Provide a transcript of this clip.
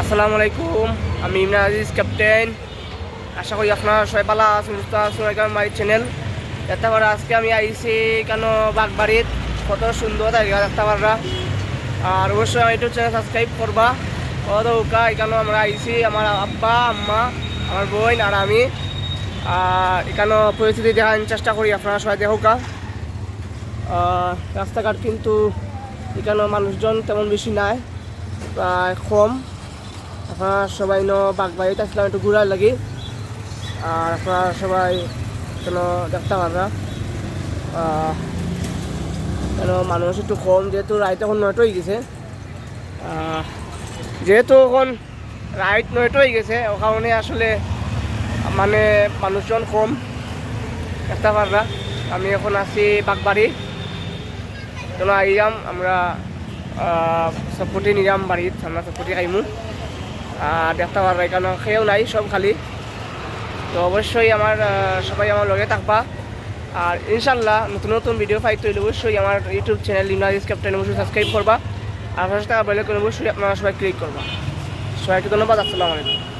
আসসালামু আলাইকুম, আমি ইমরান আজিজ, ক্যাপ্টেন। আশা করি আপনারা সবাই ভালো আছেন, সুস্থ আছেন এখানে মাই চ্যানেল পারা আজকে আমি আইছি কেন বাগবাড়ির? কত সুন্দর জায়গা পারা আর অবশ্যই আমার ইউটিউব চ্যানেল সাবস্ক্রাইব করবা। কত উকা এখানে আমরা আইছি, আমার আব্বা, আম্মা, আমার বোন আর আমি। আর এখানে পরিস্থিতি দেখার চেষ্টা করি, আপনারা সবাই দেখুকা। রাস্তাঘাট কিন্তু এখানে মানুষজন তেমন বেশি নাই, প্রায় কম। আপনারা সবাই ন বাগবাড়িতে আসলাম একটু ঘুরার লাগি। আর আপনারা সবাই কেন দেখতে পাররা কেন মানুষ একটু কম, যেহেতু রাইট এখন নয়টা হয়ে গেছে। যেহেতু এখন রাইট নয়টা হয়ে গেছে, ও কারণে আসলে মানে মানুষজন কম। দেখতে পাররা আমি এখন আছি বাগবাড়ি কেন আইলাম আমরা সাপোর্টে নিলাম বাড়িত আমরা সাপোর্টে খাইমু আর দেখতে পারবে কারণ খেয়েও নাই, সব খালি। তো অবশ্যই আমার সবাই আমার লগে থাকবা। আর ইনশাল্লাহ নতুন নতুন ভিডিও ফাইভ তৈরি, অবশ্যই আমার ইউটিউব চ্যানেল ইমরাজিস ক্যাপ্টেন অবশ্যই সাবস্ক্রাইব করবা। আর পাশে থাকা বেলে অবশ্যই আপনারা সবাই ক্লিক করবা। সবাইকে ধন্যবাদ, আসসালামু আলাইকুম।